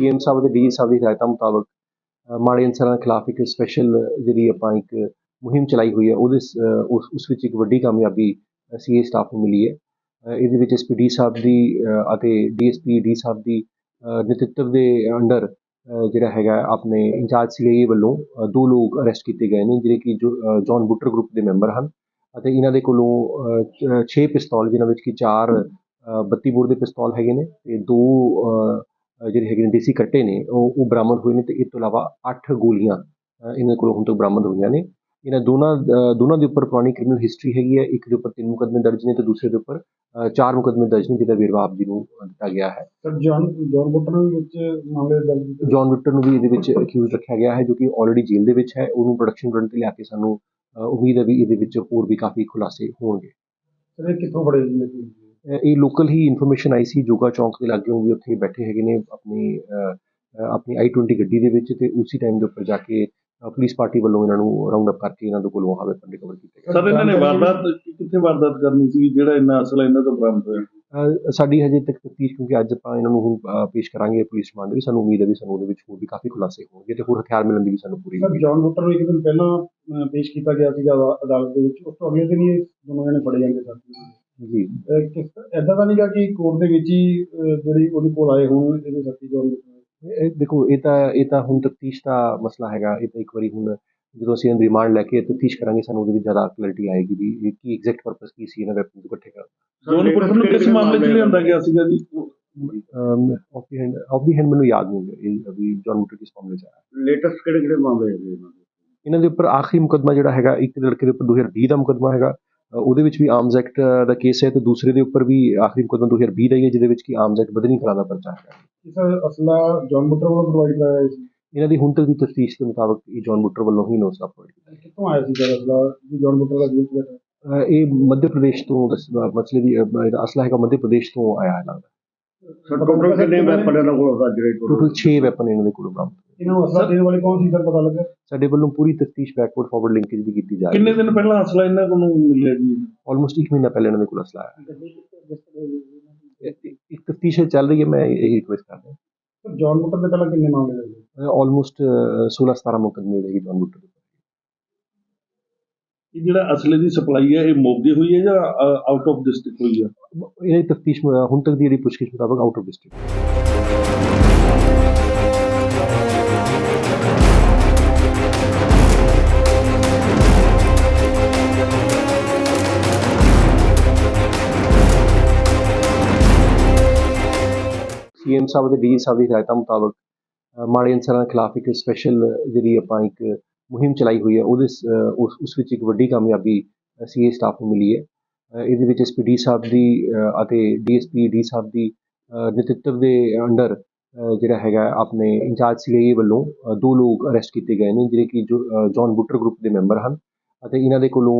CM sahib ਤੇ D ਸਾਹਿਬ ਦੀ ਹਦਾਇਤਾਂ ਮੁਤਾਬਕ ਮਾੜੇ ਅਨਸਰਾਂ ਖਿਲਾਫ ਇੱਕ ਸਪੈਸ਼ਲ ਜਿਹੜੀ ਆਪਾਂ ਇੱਕ ਮੁਹਿੰਮ ਚਲਾਈ ਹੋਈ ਹੈ ਉਹਦੇ ਉਸ ਉਸ ਵਿੱਚ ਇੱਕ ਵੱਡੀ ਕਾਮਯਾਬੀ ਸੀਏ ਸਟਾਫ ਨੂੰ ਮਿਲੀ ਹੈ। ਇਹਦੇ ਵਿੱਚ ਐਸਪੀ ਡੀ ਸਾਹਿਬ ਦੀ ਅ, ਅਤੇ ਡੀਐਸਪੀ ਡੀ ਸਾਹਿਬ ਦੀ ਅ, ਦੇ ਅੰਡਰ ਜਿਹੜਾ ਹੈਗਾ ਆਪਣੇ ਇੰਚਾਰਜ ਸੀਆਈਏ ਵੱਲੋਂ ਦੋ ਲੋਕ ਅਰੈਸਟ ਕੀਤੇ ਗਏ ਨੇ ਜਿਹੜੇ ਕਿ ਜੋ ਜੌਨ ਬੁੱਟਰ ਗਰੁੱਪ ਦੇ ਮੈਂਬਰ ਹਨ ਅਤੇ ਇਹਨਾਂ ਦੇ ਕੋਲੋਂ 6 ਪਿਸਤੌਲ ਜਿਨ੍ਹਾਂ ਵਿੱਚ ਕਿ ਚਾਰ ਅ, 32 ਬੋਰ ਦੇ ਪਿਸਤੌਲ ਹੈਗੇ ਨੇ ਤੇ ਦੋ ਜਿਹੜੇ ਹੈਗੇ ਨੇ ਦੇਸੀ ਕੱਟੇ ਨੇ ਉਹ ਉਹ ਬਰਾਮਦ ਹੋਏ ਨੇ ਤੇ ਇਸ ਤੋਂ ਇਲਾਵਾ 8 ਗੋਲੀਆਂ ਇਹਨਾਂ ਕੋਲੋਂ ਹੁਣ ਤੱਕ ਬਰਾਮਦ ਹੋਈਆਂ ਨੇ। ਇਹਨਾਂ ਦੋਨਾਂ ਦੋਨਾਂ ਦੇ ਉੱਪਰ ਪੁਰਾਣੀ ਕ੍ਰਿਮੀਨਲ ਹਿਸਟਰੀ ਹੈਗੀ ਹੈ। ਇੱਕ ਦੇ ਉੱਪਰ ਤਿੰਨ ਮੁਕੱਦਮੇ ਦਰਜ ਨੇ ਤੇ ਦੂਸਰੇ ਦੇ ਉੱਪਰ ਚਾਰ ਮੁਕੱਦਮੇ ਦਰਜ ਨੇ ਜਿਹਦਾ ਵੇਰਵਾ ਆਪ ਜੀ ਨੂੰ ਦਿੱਤਾ ਗਿਆ ਹੈ। ਸਰ ਜੌਨ ਜੌਨ ਬੁੱਟਰ ਨੂੰ ਵੀ ਵਿੱਚ ਮਾਮਲੇ ਦਰਜ ਜੌਨ ਵਿਕਟਰ ਨੂੰ ਵੀ ਇਹਦੇ ਵਿੱਚ ਅਕਿਊਜ਼ ਰੱਖਿਆ ਗਿਆ ਹੈ ਜੋ ਕਿ ਆਲਰੇਡੀ ਜੇਲ੍ਹ ਦੇ ਵਿੱਚ ਹੈ। ਉਹਨੂੰ ਪ੍ਰੋਡਕਸ਼ਨ ਕਰਨ ਤੇ ਲਿਆ ਕੇ ਸਾਨੂੰ ਉਮੀਦ ਹੈ ਵੀ ਇਹਦੇ ਵਿੱਚ ਹੋਰ ਵੀ ਕਾਫੀ ਖੁਲਾਸੇ ਹੋਣਗੇ। ਸਰ ਇਹ ਕਿੱਥੋਂ ਫੜੇ ਜੀ ਇਹ? ਲੋਕਲ ਹੀ ਇਨਫੋਰਮੇਸ਼ਨ ਆਈ ਸੀ ਜੋਗਾ ਚੌਂਕ ਦੇ ਲਾਗੇ ਵੀ ਉੱਥੇ ਬੈਠੇ ਹੈਗੇ ਨੇ ਆਪਣੀ ਆਪਣੀ i20 ਗੱਡੀ ਦੇ ਵਿੱਚ ਤੇ ਉਸੇ ਟਾਈਮ ਦੇ ਉੱਪਰ ਜਾ ਕੇ ਪੁਲਿਸ ਪਾਰਟੀ ਵੱਲੋਂ ਇਹਨਾਂ ਨੂੰ ਰਾਉਂਡ ਅਪ ਕਰਕੇ ਇਹਨਾਂ ਦੇ ਕੋਲੋਂ ਆਹ ਵੈਪਨ ਰਿਕਵਰ ਕੀਤੇ ਗਏ। ਸਰ ਇਹਨਾਂ ਨੇ ਵਾਰਦਾਤ ਕਿੱਥੇ ਵਾਰਦਾਤ ਕਰਨੀ ਸੀ? ਜਿਹੜਾ ਇੰਨਾ ਅਸਲਾ ਇਹਨਾਂ ਤੋਂ ਬਰਾਮਦ ਹੋਇਆ? ਸਾਡੀ ਹਜੇ ਤੱਕ ਤਫਤੀਸ਼ ਕਿਉਂਕਿ ਅੱਜ ਆਪਾਂ ਇਹਨਾਂ ਨੂੰ ਹੁਣ ਪੇਸ਼ ਕਰਾਂਗੇ ਪੁਲਿਸ ਰਿਮਾਂਡ ਵੀ ਸਾਨੂੰ ਉਮੀਦ ਹੈ ਵੀ ਸਾਨੂੰ ਉਹਦੇ ਵਿੱਚ ਹੋਰ ਵੀ ਕਾਫੀ ਖੁਲਾਸੇ ਹੋਣਗੇ ਤੇ ਹੋਰ ਹਥਿਆਰ ਮਿਲਣ ਦੀ ਵੀ ਸਾਨੂੰ ਪੂਰੀ ਸਰ ਜੌਨ ਬੁੱਟਰ ਨੂੰ ਇੱਕ ਦਿਨ ਪਹਿਲਾਂ ਪੇਸ਼ ਕੀਤਾ ਗਿਆ ਸੀਗਾ ਅਦਾ- ਅਦਾਲਤ ਦੇ ਵਿੱਚ। ਉਸ ਤੋਂ ਅਗਲੇ ਦਿਨ ਹੀ ਦੋਨੋਂ ਜਣੇ ਫੜੇ ਜਾਂਦੇ ਸਨ। ਹੈ ਜੀ। ਐਦਾਂ ਤਾਂ ਨਹੀਂਗਾ ਕਿ ਕੋਰਟ ਦੇ ਵਿੱਚ ਹੀ ਅਹ, ਜਿਹੜੀ ਉਹਦੇ ਕੋਲ ਆਏ ਹੋਣ ਇਹਦੇ ਸਾਥੀ ਜੌਨ ਬੁੱਟਰ ਇਹ- ਇਹ ਦੇਖੋ ਇਹ ਤਾਂ ਇਹ ਤਾਂ ਹੁਣ ਤਫਤੀਸ਼ ਦਾ ਮਸਲਾ ਹੈਗਾ। ਇਹ ਤਾਂ ਇੱਕ ਵਾਰੀ ਹੁਣ ਜਦੋਂ ਅਸੀਂ ਇਹਨੂੰ ਰਿਮਾਂਡ ਲੈ ਕੇ ਤਫਤੀਸ਼ ਕਰਾਂਗੇ ਸਾਨੂੰ ਉਹਦੇ ਵਿੱਚ ਜ਼ਿਆਦਾ ਕਲੈਰਿਟੀ ਆਏਗੀ ਵੀ ਇਹ ਕੀ ਐਗਜ਼ੈਕਟ ਪਰਪਸ ਕੀ ਸੀ ਇਹਨਾਂ ਵੈਪਨ ਨੂੰ ਇਕੱਠੇ ਕਰਨ ਜੋਨ ਪੁਲਿਸ ਨੂੰ ਕਿਸ ਮਾਮਲੇ 'ਚ ਲਿਆਂਦਾ ਗਿਆ ਸੀਗਾ ਜੀ? Off the hand off the hand ਮੈਨੂੰ ਯਾਦ ਨਹੀਂ ਹੈ ਇਹ ਅਭੀ ਜੌਨ ਮੂਟਰ ਕਿਸ ਮਾਮਲੇ ਚ ਆਇਆ। ਲੇਟੈਸਟ ਕਿਹੜੇ ਕਿਹੜੇ ਮਾਮਲੇ ਹੈਗੇ ਇਹਨਾਂ ਦੇ? ਇਹਨਾਂ ਦੇ ਉੱਪਰ ਆਖਰੀ ਮੁਕਦਮਾ ਜਿਹੜਾ ਹੈਗਾ ਇੱਕ ਲੜਕੇ ਦੇ ਉੱਪਰ 2020 ਦਾ ਮੁਕਦਮਾ ਹੈਗਾ। ਉਹਦੇ ਵਿੱਚ ਵੀ ਆਰਮਸ ਐਕਟ ਦਾ ਕੇਸ ਹੈ ਤੇ ਦੂਸਰੇ ਦੇ ਉੱਪਰ ਵੀ ਆਖਰੀ ਮੁਕਦਮਾ 2020 ਦਾ ਹੀ ਹੈ ਜਿਹਦੇ ਵਿੱਚ ਕਿ ਆਰਮਸ ਐਕਟ ਬਦਨੀ ਕਰਾ ਦਾ ਪਰਚਾ ਹੈ। ਇਸ ਅਸਲਾ ਜੌਨ ਬੁੱਟਰ ਵੱਲੋਂ ਪ੍ਰੋਵਾਈਡ ਕਰਾਇਆ ਸੀ ਇਹਨਾਂ ਦੀ ਹੁਣ ਤੱਕ ਦੀ ਤਫਤੀਸ਼ ਦੇ ਮੁਤਾਬਕ ਇਹ ਜੌਨ ਮੂਟਰ ਵੱਲੋਂ ਹੀ ਨੋਸ ਅਪਲੋਡ ਕੀਤਾ ਕਿੱਥੋਂ ਆਇਆ ਸੀ ਸਰ ਅਸਲਾ ਜੀ ਜੌਨ ਬੁੱਟਰ ਦਾ 'ਚ ਬੈਠਾ ਇਹ ਮੱਧ ਪ੍ਰਦੇਸ਼ ਤੋਂ ਮਸਲੇ ਦੀ ਇਹਦਾ ਅਸਲਾ ਹੈਗਾ ਮੱਧ ਪ੍ਰਦੇਸ਼ ਤੋਂ ਆਇਆ ਹੈ ਲੱਗਦਾ ਸਰ ਟੋਟਲ ਕਿੰਨੇ ਵੈਪਨ ਇਹਨਾਂ ਕੋਲ ਜਿਹੜੇ ਟੋਟਲ 6 ਵੈਪਨ ਇਹਨਾਂ ਦੇ ਕੋਲ ਬਰਾਮਦ। ਇਹਨਾਂ ਨੂੰ ਅਸਲਾ ਦੇਣ ਵਾਲੇ ਕੌਣ ਸੀ ਸਰ ਪਤਾ ਲੱਗਾ ਸਾਡੇ ਵੱਲੋਂ ਪੂਰੀ ਤਫਤੀਸ਼ ਬੈਕਵਰਡ ਫਾਰਵਰਡ ਲਿੰਕੇਜ ਦੀ ਕੀਤੀ ਜਾ ਰਹੀ ਕਿੰਨੇ ਦਿਨ ਪਹਿਲਾਂ ਅਸਲਾ ਇਹਨਾਂ ਕੋਲ ਮਿਲਿਆ ਜੀ? ਆਲਮੋਸਟ 1 ਮਹੀਨਾ ਪਹਿਲੇ ਇਹਨਾਂ ਦੇ ਕੋਲ ਅਸਲਾ ਆਇਆ। ਇਹ- ਇੱਕ ਤਫਤੀਸ਼ ਚੱਲ ਰਹੀ ਹੈ ਮੈਂ ਇਹ ਰਿਕੁਐਸਟ ਕਰ ਰਿਹਾ। ਸਰ ਜੌਨ ਬੁੱਟਰ ਦੇ ਪਹਿਲਾਂ ਕਿੰਨੇ ਮਾਮਲੇ ਲੱਗੇ ਆਲਮੋਸਟ 16 17 ਮੁਕਦਮੇ ਰਹੀ ਜੌਨ ਬੁੱਟਰ ਦੇ। ਇਹ ਜਿਹੜਾ ਅਸਲੇ ਦੀ ਸਪਲਾਈ ਹੈ ਇਹ ਮੋਗੇ ਹੋਈ ਹੈ ਜਾਂ ਆਊਟ ਆਫ ਡਿਸਟ੍ਰਿਕਟ ਹੋਈ ਹੈ? ਇਹਨਾਂ ਦੀ ਤਫਤੀਸ਼ ਹੁਣ ਤੱਕ ਦੀ ਜਿਹੜੀ ਪੁੱਛਗਿੱਛ ਮੁਤਾਬਕ out of district CM sahib ਤੇ ਡੀ ਸਾਹਿਬ ਦੀ ਹਦਾਇਤਾਂ ਮੁਤਾਬਕ ਮਾੜੇ ਅਨਸਰਾਂ ਖਿਲਾਫ ਇੱਕ ਸਪੈਸ਼ਲ ਜਿਹੜੀ ਆਪਾਂ ਇੱਕ ਮੁਹਿੰਮ ਚਲਾਈ ਹੋਈ ਹੈ ਉਹਦੇ ਉਸ ਉਸ ਵਿੱਚ ਇੱਕ ਵੱਡੀ ਕਾਮਯਾਬੀ ਸੀਏ ਸਟਾਫ ਨੂੰ ਮਿਲੀ ਹੈ। ਇਹਦੇ ਵਿੱਚ ਐਸਪੀ ਡੀ ਸਾਹਿਬ ਦੀ ਅ, ਅਤੇ ਡੀਐਸਪੀ ਡੀ ਸਾਹਿਬ ਦੀ ਅ, ਨੇਤ੍ਰਿਤਵ ਦੇ ਅੰਡਰ ਜਿਹੜਾ ਹੈਗਾ ਆਪਣੇ ਇੰਚਾਰਜ ਸੀਆਈਏ ਵੱਲੋਂ ਦੋ ਲੋਕ ਅਰੈਸਟ ਕੀਤੇ ਗਏ ਨੇ ਜਿਹੜੇ ਕਿ ਜੋ ਅ, ਜੌਨ ਬੁੱਟਰ ਗਰੁੱਪ ਦੇ ਮੈਂਬਰ ਹਨ ਅਤੇ ਇਹਨਾਂ ਦੇ ਕੋਲੋਂ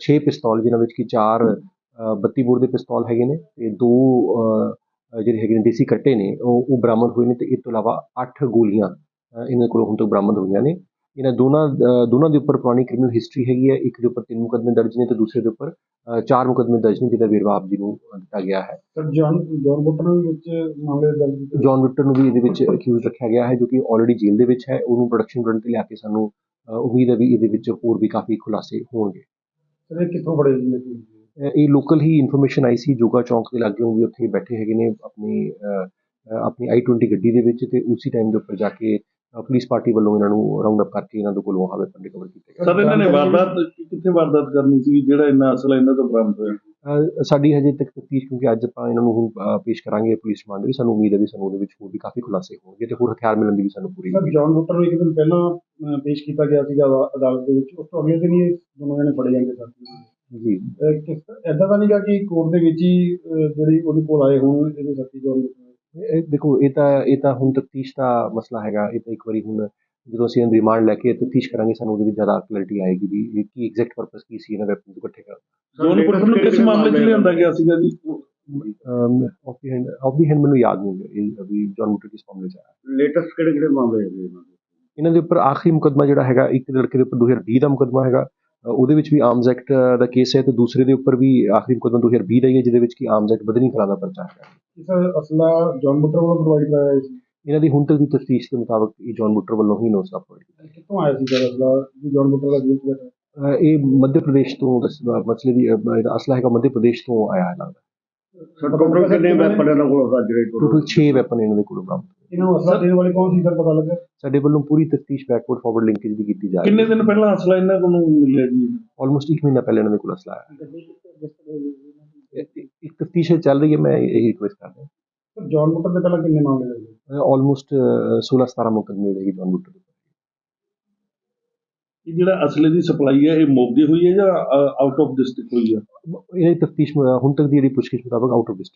6 ਪਿਸਤੌਲ ਜਿਨ੍ਹਾਂ ਵਿੱਚ ਕਿ ਚਾਰ ਅ, 32 ਬੋਰ ਦੇ ਪਿਸਤੌਲ ਹੈਗੇ ਨੇ ਤੇ ਦੋ ਜਿਹੜੇ ਹੈਗੇ ਨੇ ਦੇਸੀ ਕੱਟੇ ਨੇ ਉਹ ਉਹ ਬਰਾਮਦ ਹੋਏ ਨੇ ਤੇ ਇਸ ਤੋਂ ਇਲਾਵਾ 8 ਗੋਲੀਆਂ ਇਹਨਾਂ ਕੋਲੋਂ ਹੁਣ ਤੱਕ ਬਰਾਮਦ ਹੋਈਆਂ ਨੇ। ਇਹਨਾਂ ਦੋਨਾਂ ਦੋਨਾਂ ਦੇ ਉੱਪਰ ਪੁਰਾਣੀ ਕ੍ਰਿਮੀਨਲ ਹਿਸਟਰੀ ਹੈਗੀ ਹੈ। ਇੱਕ ਦੇ ਉੱਪਰ ਤਿੰਨ ਮੁਕੱਦਮੇ ਦਰਜ ਨੇ ਤੇ ਦੂਸਰੇ ਦੇ ਉੱਪਰ ਚਾਰ ਮੁਕੱਦਮੇ ਦਰਜ ਨੇ ਜਿਹਦਾ ਵੇਰਵਾ ਆਪ ਜੀ ਨੂੰ ਦਿੱਤਾ ਗਿਆ ਹੈ। ਸਰ ਜੌਨ ਜੌਨ ਬੁੱਟਰ ਨੂੰ ਵੀ ਵਿੱਚ ਮਾਮਲੇ ਦਰਜ ਜੌਨ ਵਿਕਟਰ ਨੂੰ ਵੀ ਇਹਦੇ ਵਿੱਚ ਅਕਿਊਜ਼ ਰੱਖਿਆ ਗਿਆ ਹੈ ਜੋ ਕਿ ਆਲਰੇਡੀ ਜੇਲ੍ਹ ਦੇ ਵਿੱਚ ਹੈ। ਉਹਨੂੰ ਪ੍ਰੋਡਕਸ਼ਨ ਕਰਨ ਤੇ ਲਿਆ ਕੇ ਸਾਨੂੰ ਉਮੀਦ ਹੈ ਵੀ ਇਹਦੇ ਵਿੱਚ ਹੋਰ ਵੀ ਕਾਫੀ ਖੁਲਾਸੇ ਹੋਣਗੇ। ਸਰ ਇਹ ਕਿੱਥੋਂ ਫੜੇ ਜੀ ਇਹ? ਲੋਕਲ ਹੀ ਇਨਫੋਰਮੇਸ਼ਨ ਆਈ ਸੀ ਜੋਗਾ ਚੌਂਕ ਦੇ ਲਾਗੇ ਵੀ ਉੱਥੇ ਬੈਠੇ ਹੈਗੇ ਨੇ ਆਪਣੀ ਆਪਣੀ i20 ਗੱਡੀ ਦੇ ਵਿੱਚ ਤੇ ਉਸੇ ਟਾਈਮ ਦੇ ਉੱਪਰ ਜਾ ਕੇ ਪੁਲਿਸ ਪਾਰਟੀ ਵੱਲੋਂ ਇਹਨਾਂ ਨੂੰ ਰਾਉਂਡ ਅਪ ਕਰਕੇ ਇਹਨਾਂ ਦੇ ਕੋਲੋਂ ਆਹ ਵੈਪਨ ਰਿਕਵਰ ਕੀਤੇ ਗਏ। ਸਰ ਇਹਨਾਂ ਨੇ ਵਾਰਦਾਤ ਕਿੱਥੇ ਵਾਰਦਾਤ ਕਰਨੀ ਸੀ? ਜਿਹੜਾ ਇੰਨਾ ਅਸਲਾ ਇਹਨਾਂ ਤੋਂ ਬਰਾਮਦ ਹੋਇਆ। ਸਾਡੀ ਹਜੇ ਤੱਕ ਤਫਤੀਸ਼ ਕਿਉਂਕਿ ਅੱਜ ਆਪਾਂ ਇਹਨਾਂ ਨੂੰ ਪੇਸ਼ ਕਰਾਂਗੇ ਪੁਲਿਸ ਰਿਮਾਂਡ ਵੀ ਸਾਨੂੰ ਉਮੀਦ ਹੈ ਵੀ ਸਾਨੂੰ ਉਹਦੇ ਵਿੱਚ ਹੋਰ ਵੀ ਕਾਫੀ ਖੁਲਾਸੇ ਹੋਣਗੇ ਤੇ ਹੋਰ ਹਥਿਆਰ ਮਿਲਣ ਦੀ ਵੀ ਸਾਨੂੰ ਪੂਰੀ ਸਰ ਉਮੀਦ ਹੈ। ਜੌਨ ਬੁੱਟਰ ਨੂੰ ਇੱਕ ਦਿਨ ਪਹਿਲਾਂ ਪੇਸ਼ ਕੀਤਾ ਗਿਆ ਸੀਗਾ ਅਦਾ- ਅਦਾਲਤ ਦੇ ਵਿੱਚ। ਉਸ ਤੋਂ ਅਗਲੇ ਦਿਨ ਹੀ ਇਹ ਦੋਨੋਂ ਜਣੇ ਫੜੇ ਜਾਂਦੇ ਸਨ। ਜੀ। ਐਦਾਂ ਤਾਂ ਨਹੀਂਗਾ ਕਿ ਕੋਰਟ ਦੇ ਵਿੱਚ ਹੀ ਜਿਹੜੀ ਉਹਦੇ ਕੋਲ ਆਏ ਹੋਣ ਇਹਦੇ ਸਾਥੀ ਜੌਨ ਬੁੱਟਰ ਇਹ- ਦੇਖੋ ਇਹ ਤਾਂ ਇਹ ਤਾਂ ਹੁਣ ਤਫਤੀਸ਼ ਦਾ ਮਸਲਾ ਹੈਗਾ। ਇਹ ਤਾਂ ਇੱਕ ਵਾਰੀ ਹੁਣ ਜਦੋਂ ਅਸੀਂ ਇਹਨੂੰ ਰਿਮਾਂਡ ਲੈ ਕੇ ਤਫਤੀਸ਼ ਕਰਾਂਗੇ ਸਾਨੂੰ ਉਹਦੇ ਵਿੱਚ ਜ਼ਿਆਦਾ ਕਲੈਰਿਟੀ ਆਏਗੀ ਵੀ ਇਹ ਕੀ ਐਗਜ਼ੈਕਟ ਪਰਪਸ ਕੀ ਸੀ ਇਹਨਾਂ ਵੈਪਨ ਨੂੰ ਇਕੱਠੇ ਕਰਨ ਜੋਨ ਪੁਲਿਸ ਨੂੰ ਕਿਸ ਮਾਮਲੇ 'ਚ ਲਿਆਂਦਾ ਗਿਆ ਸੀਗਾ ਜੀ? Off the hand off the hand ਮੈਨੂੰ ਯਾਦ ਨਹੀਂ ਹੈ ਇਹ ਅਭੀ ਜੌਨ ਮੂਟਰ ਕਿਸ ਮਾਮਲੇ ਚ ਆਇਆ? ਲੇਟੈਸਟ ਕਿਹੜੇ ਕਿਹੜੇ ਮਾਮਲੇ ਹੈਗੇ ਇਹਨਾਂ ਦੇ? ਇਹਨਾਂ ਦੇ ਉੱਪਰ ਆਖਰੀ ਮੁਕਦਮਾ ਜਿਹੜਾ ਹੈਗਾ ਇੱਕ ਲੜਕੇ ਦੇ ਉੱਪਰ 2020 ਦਾ ਮੁਕਦਮਾ ਹੈਗਾ। ਉਹਦੇ ਵਿੱਚ ਵੀ ਆਰਮਸ ਐਕਟ ਦਾ ਕੇਸ ਹੈ ਤੇ ਦੂਸਰੇ ਦੇ ਉੱਪਰ ਵੀ ਆਖਰੀ ਮੁਕਦਮਾ 2020 ਦਾ ਹੀ ਹੈ ਜਿਹਦੇ ਵਿੱਚ ਕਿ ਆਰਮਸ ਐਕਟ ਬਦਨੀ ਕਰਾ ਦਾ ਪਰਚਾ ਹੈ ਇਸ ਅਸਲਾ ਜੌਨ ਬੁੱਟਰ ਵੱਲੋਂ ਪ੍ਰੋਵਾਈਡ ਕਰਾਇਆ ਸੀ? ਇਹਨਾਂ ਦੀ ਹੁਣ ਤੱਕ ਦੀ ਤਫਤੀਸ਼ ਦੇ ਮੁਤਾਬਕ ਇਹ ਜੌਨ ਬੁੱਟਰ ਵੱਲੋਂ ਹੀ ਨੋਸ ਅਪਲੋਡ ਕਿੱਥੋਂ ਆਇਆ ਸੀ ਜਿਹੜਾ ਅਸਲਾ ਵੀ ਜੌਨ ਬੁੱਟਰ ਦਾ ਜੇਲ੍ਹ ਇਹ ਮੱਧ ਪ੍ਰਦੇਸ਼ ਤੋਂ ਮਸਲੇ ਦੀ ਅਸਲਾ ਹੈਗਾ ਮੱਧ ਪ੍ਰਦੇਸ਼ ਤੋਂ ਆਇਆ ਹੈ ਲੱਗਦਾ। ਟੋਟਲ ਕਿੰਨੇ ਵੈਪਨ ਇਹਨਾਂ ਕੋਲ ਜਿਹੜੇ ਟੋਟਲ 6 ਵੈਪਨ ਇਹਨਾਂ ਦੇ ਕੋਲ ਬਰਾਮਦ ਹੋਏ। ਇਹਨਾਂ ਨੂੰ ਅਸਲਾ ਦੇਣ ਵਾਲੇ ਕੌਣ ਸੀ ਸਰ ਪਤਾ ਲੱਗਾ? ਸਾਡੇ ਵੱਲੋਂ ਪੂਰੀ ਤਫਤੀਸ਼ ਬੈਕਵਰਡ ਫਾਰਵਰਡ ਲਿੰਕੇਜ ਦੀ ਕੀਤੀ ਜਾ ਰਹੀ ਕਿੰਨੇ ਹੈ ਦਿਨ ਪਹਿਲਾਂ ਅਸਲਾ ਇਹਨਾਂ ਕੋਲ ਮਿਲਿਆ ਜੀ? ਆਲਮੋਸਟ 1 ਮਹੀਨਾ ਪਹਿਲੇ ਇਹਨਾਂ ਦੇ ਕੋਲ ਅਸਲਾ ਆਇਆ। ਇਹ- ਇੱਕ ਤਫਤੀਸ਼ ਚੱਲ ਰਹੀ ਹੈ ਮੈਂ ਇਹ ਰਿਕੁਐਸਟ ਕਰ ਰਿਹਾ। ਸਰ ਜੌਨ ਬੁੱਟਰ ਦੇ ਪਹਿਲਾਂ ਕਿੰਨੇ ਮਾਮਲੇ ਲੱਗੇ? ਆਲਮੋਸਟ 16 17 ਮੁਕਦਮੇ ਰਹੇਗੀ ਜੌਨ ਬੁੱਟਰ ਦੇ। ਇਹ ਜਿਹੜਾ ਅਸਲੇ ਦੀ ਸਪਲਾਈ ਹੈ, ਇਹ ਮੋਗੇ ਹੋਈ ਹੈ ਜਾਂ ਆਊਟ ਆਫ ਡਿਸਟ੍ਰਿਕਟ ਹੋਈ ਹੈ? ਇਹ ਤਫਤੀਸ਼ ਹੁਣ ਤੱਕ ਦੀ ਜਿਹੜੀ ਪੁੱਛਗਿੱਛ ਮੁਤਾਬਕ ਆਊਟ ਆਫ ਡਿਸਟ੍ਰਿਕਟ